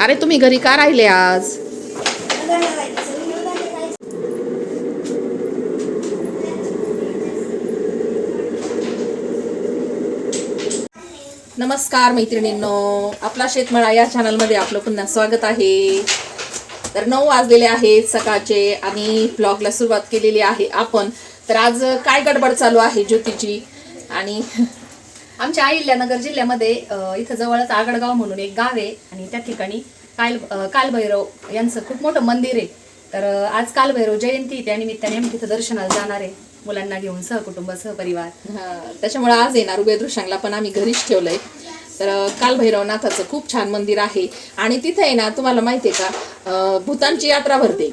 अरे तुम्ही घरी का राहिले आज? नमस्कार मैत्रिणींनो आपला शेतमळा या चॅनलमध्ये आपलं पुन्हा स्वागत आहे. तर नऊ वाजलेले आहेत सकाळचे आणि ब्लॉगला सुरुवात केलेली आहे आपण. तर आज काय गडबड चालू आहे ज्योतीची? आणि आमच्या अहिल्यानगर जिल्ह्यामध्ये इथं जवळच आगडगाव म्हणून एक गाव आहे आणि त्या ठिकाणी काल कालभैरव यांचं खूप मोठं मंदिर आहे. तर आज कालभैरव जयंती त्यानिमित्ताने आम्ही तिथं दर्शनाला जाणार आहे. मुलांना घेऊन सहकुटुंब सहपरिवार. त्याच्यामुळे आज येणार उभय दृश्यांगला पण आम्ही घरीच ठेवलंय. तर काल भैरवनाथाचं खूप छान मंदिर आहे. आणि तिथे आहे ना तुम्हाला माहिती आहे का अं, भूतांची यात्रा भरते.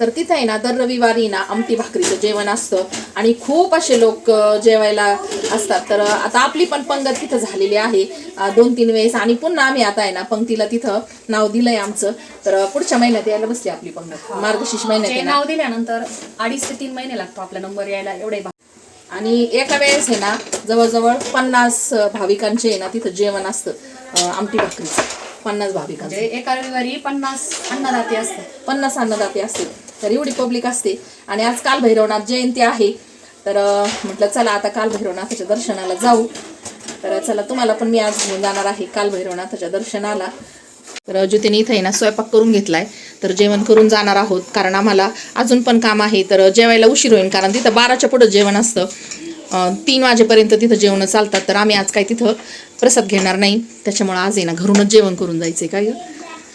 तर तिथे आहे ना दर रविवारी ना आमटी भाकरीचं जेवण असतं. आणि खूप असे लोक जेवायला असतात. तर आता आपली पण पंगत तिथं झालेली आहे. दोन तीन वेळेस आणि पुन्हा आम्ही आता आहे ना पंक्तीला तिथं नाव दिलंय आमचं. तर पुढच्या महिन्यात यायला बसली आपली पंगत. मार्गशीर्ष महिन्यात नाव दिल्यानंतर अडीच ते तीन महिने लागतो आपला नंबर यायला. एवढे आणि एका वेळेस आहे ना जवळजवळ पन्नास भाविकांचे आहे ना तिथं जेवण असतं आमटी भाकरीचं. पन्नास भाविकांचे. म्हणजे एका रविवारी पन्नास अन्नदाते असतात. पन्नास अन्नदाते असते तर एवढी पब्लिक असते. आणि आज काल भैरवनाथ जयंती आहे. तर म्हटलं चला आता काल भैरवनाथाच्या दर्शनाला जाऊ. तर चला तुम्हाला पण मी आज घेऊन जाणार आहे काल भैरवनाथाच्या दर्शनाला. तर ज्योतीने इथं आहे ना स्वयंपाक करून घेतलाय. तर जेवण करून जाणार आहोत. कारण आम्हाला अजून पण काम आहे. तर जेवायला उशीर होईल. कारण तिथं बाराच्या पुढं जेवण असतं. तीन वाजेपर्यंत तिथं जेवणं चालतात. तर आम्ही आज काही तिथं प्रसाद घेणार नाही. त्याच्यामुळं आज आहे ना घरूनच जेवण करून जायचं आहे काय गं?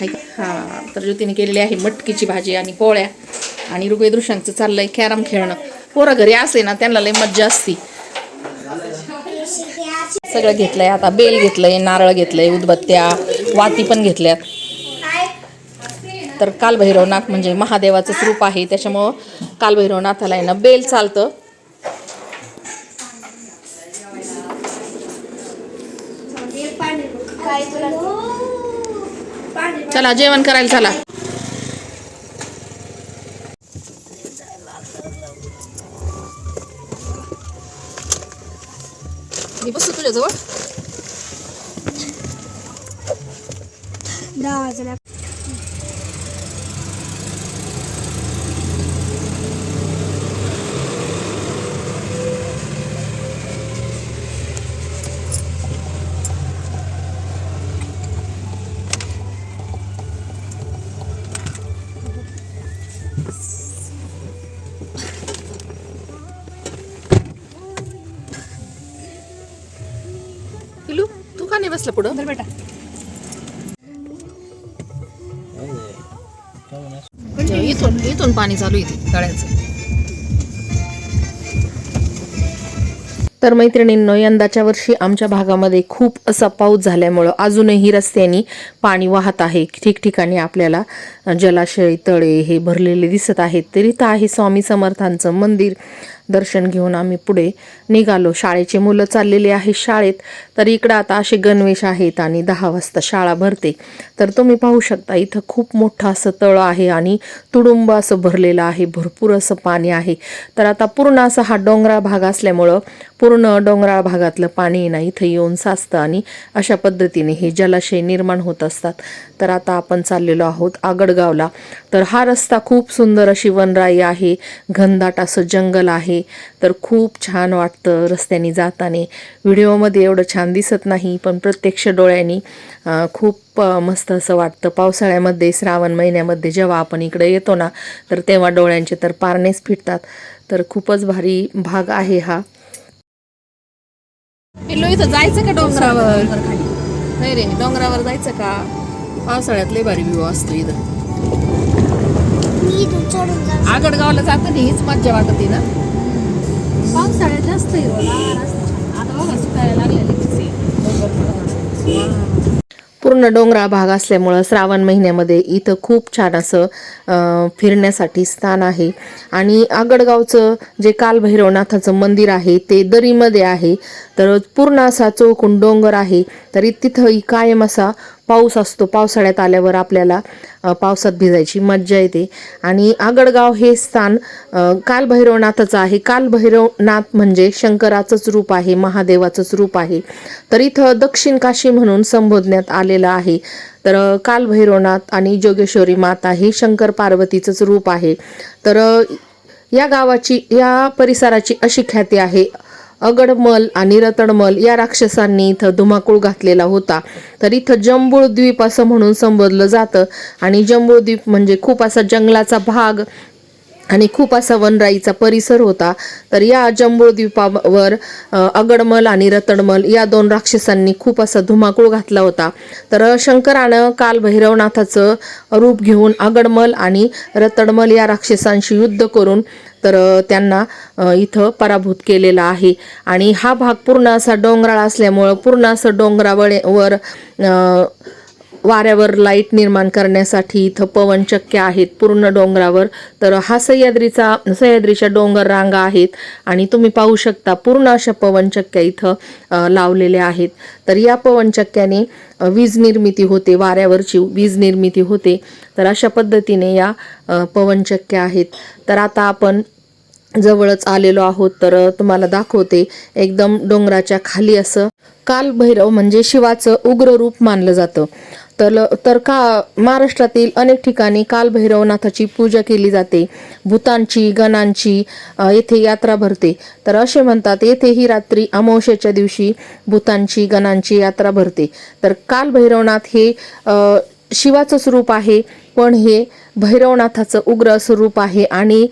हाय हां तर ज्योतीने केलेली आहे मटकीची भाजी आणि पोळ्या. आणि रुपये दृश्यांचं आहे कॅरम खेळणं. पोरं घरी असे ना त्यांना लय मज्जा असती. सगळं घेतलंय. आता बेल घेतलंय नारळ घेतलंय उदबत्त्या. वाती पण घेतल्यात तर कालभैरवनाथ म्हणजे महादेवाचं रूप आहे. त्याच्यामुळं कालभैरवनाथाला आहे ना बेल चालतं. चला जेवण करायला चला. मी बसू तुझ्याजवळ. दहा वाजल्या. पिलू तू का नाही बसला पुढं? बेटा. इथून पाणी चालू इथे तळ्याचं. तर मैत्रिणींनो यंदाच्या वर्षी आमच्या भागामध्ये खूप असा पाऊस झाल्यामुळं अजूनही रस्त्यानी पाणी वाहत आहे. ठिकठिकाणी आपल्याला जलाशय तळे हे भरलेले दिसत आहेत. तरी तर आहे स्वामी समर्थांचं मंदिर. दर्शन घेऊन आम्ही पुढे निघालो. शाळेचे मुलं चाललेले आहे शाळेत. तर इकडं आता असे गणवेश आहेत आणि दहा वाजता शाळा भरते. तर तुम्ही पाहू शकता इथं खूप मोठं असं तळ आहे आणि तुडुंब असं भरलेलं आहे. भरपूर असं पाणी आहे. तर आता पूर्ण असा हा डोंगराळ भाग असल्यामुळं पूर्ण डोंगराळ भागातलं पाणी ना इथं येऊन साचतं आणि अशा पद्धतीने हे जलाशय निर्माण होत असतात. तर आता आपण चाललेलो आहोत आगडगावला. तर हा रस्ता खूप सुंदर अशी वनराई आहे. घनदाट असं जंगल आहे. तर खूप छान वाटतं रस्त्याने जाताना. व्हिडिओमध्ये एवढं छान दिसत नाही पण प्रत्यक्ष डोळ्यांनी खूप मस्त असं वाटतं. पावसाळ्यामध्ये श्रावण महिन्यामध्ये जेव्हा आपण इकडे येतो ना तर तेव्हा डोळ्यांचे तर पारणेच फिटतात तर खूपच भारी भाग आहे हा. इथं जायचं का डोंगरावर? नाही रे डोंगरावर जायचं का? पावसाळ्यात लय भारी व्ह्यू असतो इथं. आगडगावला जाताना हीच मज्जा वाटते ना. पावसाळ्यात जास्त. आता बघा लागलेले पूर्ण डोंगराळ भाग असल्यामुळं श्रावण महिन्यामध्ये इथं खूप छान असं फिरण्यासाठी स्थान आहे. आणि आगडगावचं जे कालभैरवनाथाचं मंदिर आहे ते दरीमध्ये आहे. तर पूर्ण असा चौकून डोंगर आहे. तरी तिथंही कायम असा पाऊस असतो. पावसाळ्यात आल्यावर आपल्याला पावसात भिजायची मज्जा येते. आणि आगडगाव हे स्थान अ, कालभैरवनाथाचं आहे. कालभैरवनाथ म्हणजे शंकराचंच रूप आहे महादेवाचंच रूप आहे. तर इथं दक्षिण काशी म्हणून संबोधण्यात आलेलं आहे. तर कालभैरवनाथ आणि जोगेश्वरी माता हे शंकर पार्वतीचंच रूप आहे. तर या गावाची या परिसराची अशी ख्याती आहे. अगडमल आणि रतडमल या राक्षसांनी इथं धुमाकूळ घातलेला होता. तर इथं जंबूळ द्वीप असं म्हणून संबोधलं जातं. आणि जंबूळ द्वीप म्हणजे खूप असा जंगलाचा भाग आणि खूप असा वनराईचा परिसर होता. तर या जंबूळ द्वीपावर अगडमल आणि रतडमल या दोन राक्षसांनी खूप असा धुमाकूळ घातला होता. तर शंकरानं काल भैरवनाथाचं रूप घेऊन अगडमल आणि रतडमल या राक्षसांशी युद्ध करून तर त्यांना इथं पराभूत केलेला आहे. आणि हा भाग पूर्ण असा डोंगराळ असल्यामुळं पूर्ण असं डोंगरावळे वर वाऱ्यावर लाइट निर्माण करण्यासाठी इथं पवनचक्क्या आहेत पूर्ण डोंगरावर. तर हा सह्याद्रीचा सह्याद्रीच्या डोंगर रांगा आहेत आणि तुम्ही पाहू शकता पूर्ण अशा पवनचक्क्या इथं लावलेल्या आहेत. तर या पवनचक्क्याने वीज निर्मिती होते वाऱ्यावरची वीज निर्मिती होते. तर अशा पद्धतीने या पवनचक्क्या आहेत. तर आता आपण जवळच आलेलो आहोत तर तुम्हाला दाखवते एकदम डोंगराच्या खाली असं कालभैरव म्हणजे शिवाचं उग्र रूप मानलं जातं. तर तर का महाराष्ट्रातील अनेक ठिकाणी कालभैरवनाथाची पूजा केली जाते. भूतांची गणांची येथे यात्रा भरते. तर असे म्हणतात येथे ही रात्री अमावस्याच्या दिवशी भूतांची गणांची यात्रा भरते. तर कालभैरवनाथ हे शिवाचं स्वरूप आहे पण हे भैरवनाथाचं उग्र स्वरूप आहे आणि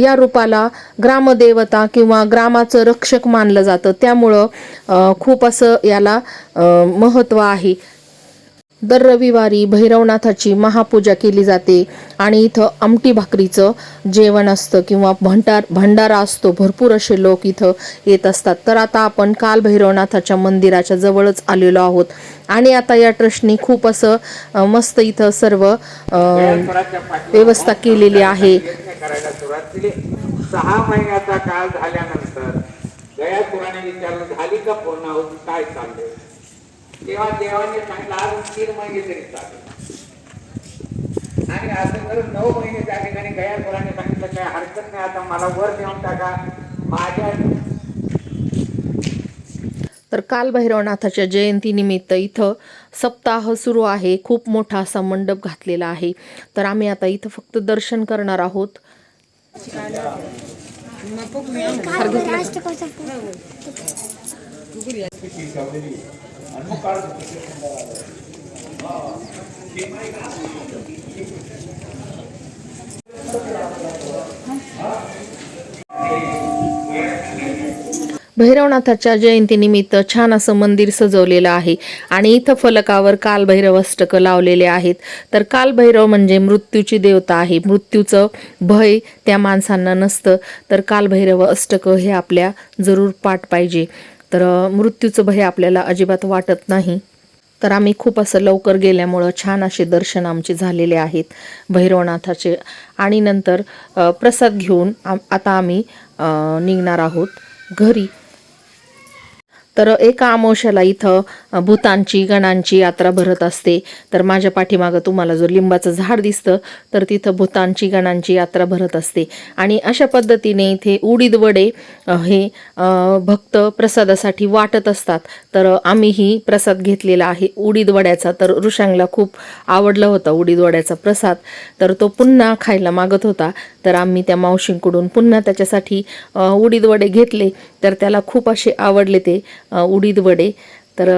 या रूपाला ग्रामदेवता किंवा ग्रामाचं रक्षक मानलं जातं. त्यामुळं खूप असं याला महत्त्व आहे. दर रविवारी भैरवनाथाची महापूजा केली जाते आणि इथं आमटी भाकरीचं जेवण असतं किंवा भंडार भंडारा असतो. भरपूर असे लोक इथं येत असतात. तर आता आपण काल भैरवनाथाच्या मंदिराच्या जवळच आलेलो आहोत. आणि आता या ट्रस्टनी खूप असं मस्त इथं सर्व व्यवस्था केलेली आहे. सहा महिन्याचा काळ झाल्यानंतर विचारलं झाली का पूर्ण? होती काय चाललंय? तेव्हा देवाने सांगितलं आज तीन महिने तरी चालेल आणि असं जर नऊ महिने त्या ठिकाणी गयासुराने सांगितलं काय हरकत नाही आता मला वर देऊन टाका. माझ्या तर काल भैरवनाथाच्या जयंतीनिमित्त इथं सप्ताह सुरू आहे. खूप मोठा असा मंडप घातलेला आहे. तर आम्ही आता इथं फक्त दर्शन करणार आहोत. भैरवनाथाच्या जयंतीनिमित्त छान असं मंदिर सजवलेलं आहे. आणि इथं फलकावर कालभैरव अष्टकं लावलेले आहेत. तर कालभैरव म्हणजे मृत्यूची देवता आहे. मृत्यूचं भय त्या माणसांना नसतं. तर कालभैरव अष्टकं हे आपल्या जरूर पाठ पाहिजे. तर मृत्यूचं भय आपल्याला अजिबात वाटत नाही. तर आम्ही खूप असं लवकर गेल्यामुळं छान असे दर्शन आमचे झालेले आहेत भैरवनाथाचे. आणि नंतर प्रसाद घेऊन आम आता आम्ही निघणार आहोत घरी. तर एका अमावश्याला इथं भूतांची गणांची यात्रा भरत असते. तर माझ्या पाठीमागं तुम्हाला जो लिंबाचं झाड दिसतं तर तिथं भूतांची गणांची यात्रा भरत असते. आणि अशा पद्धतीने इथे उडीद वडे हे भक्त प्रसादासाठी वाटत असतात. तर आम्हीही प्रसाद घेतलेला आहे उडीद वड्याचा. तर ऋषांगला खूप आवडला होता उडीद वड्याचा प्रसाद. तर तो पुन्हा खायला मागत होता. तर आम्ही त्या मावशींकडून पुन्हा त्याच्यासाठी उडीद वडे घेतले. तर त्याला खूप असे आवडले ते. उडीद वडे. तर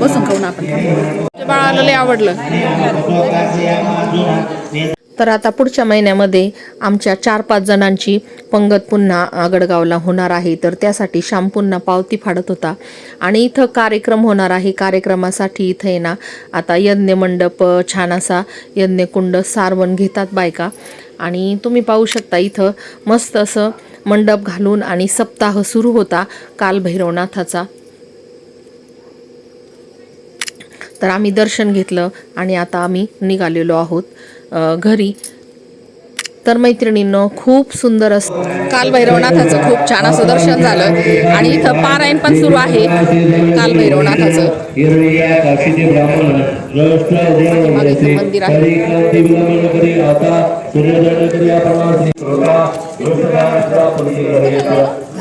बसून खाऊ ना आपण. बाळाला लय आवडलं. तर आता पुढच्या महिन्यामध्ये आमच्या चार पाच जणांची पंगत पुन्हा आगडगावला होणार आहे. तर त्यासाठी श्याम पुन्हा पावती फाडत होता. आणि इथं कार्यक्रम होणार आहे. कार्यक्रमासाठी इथं आहे ना आता यज्ञ मंडप छान असा यज्ञकुंड सारवण घेतात बायका. आणि तुम्ही पाहू शकता इथं मस्त असं मंडप घालून आणि सप्ताह सुरू होता काल भैरवनाथाचा. तर आम्ही दर्शन घेतलं आणि आता आम्ही निघालेलो आहोत. घरी. तर मैत्रिणींनो खूप सुंदर असं कालभैरवनाथाचं खूप छान असं दर्शन झालं. आणि इथं पारायण पण सुरू आहे कालभैरवनाथाचं भैरवनाथाचं. मंदिर आहे.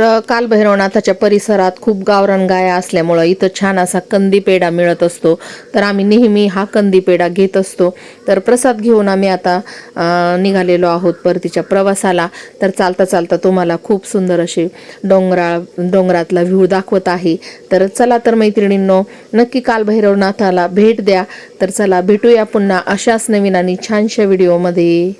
तर काल भैरवनाथाच्या परिसरात खूप गावरान गाया असल्यामुळं इथं छान असा कंदी पेढा मिळत असतो. तर आम्ही नेहमी हा कंदी पेढा घेत असतो. तर प्रसाद घेऊन आम्ही आता निघालेलो आहोत परतीच्या प्रवासाला. तर चालता चालता तुम्हाला खूप सुंदर असे डोंगराळ डोंगरातला व्ह्यू दाखवत आहे. तर चला तर मैत्रिणींनो नक्की काल भैरवनाथाला भेट द्या. तर चला भेटूया पुन्हा अशाच नवीन आणि छानशा व्हिडिओमध्ये.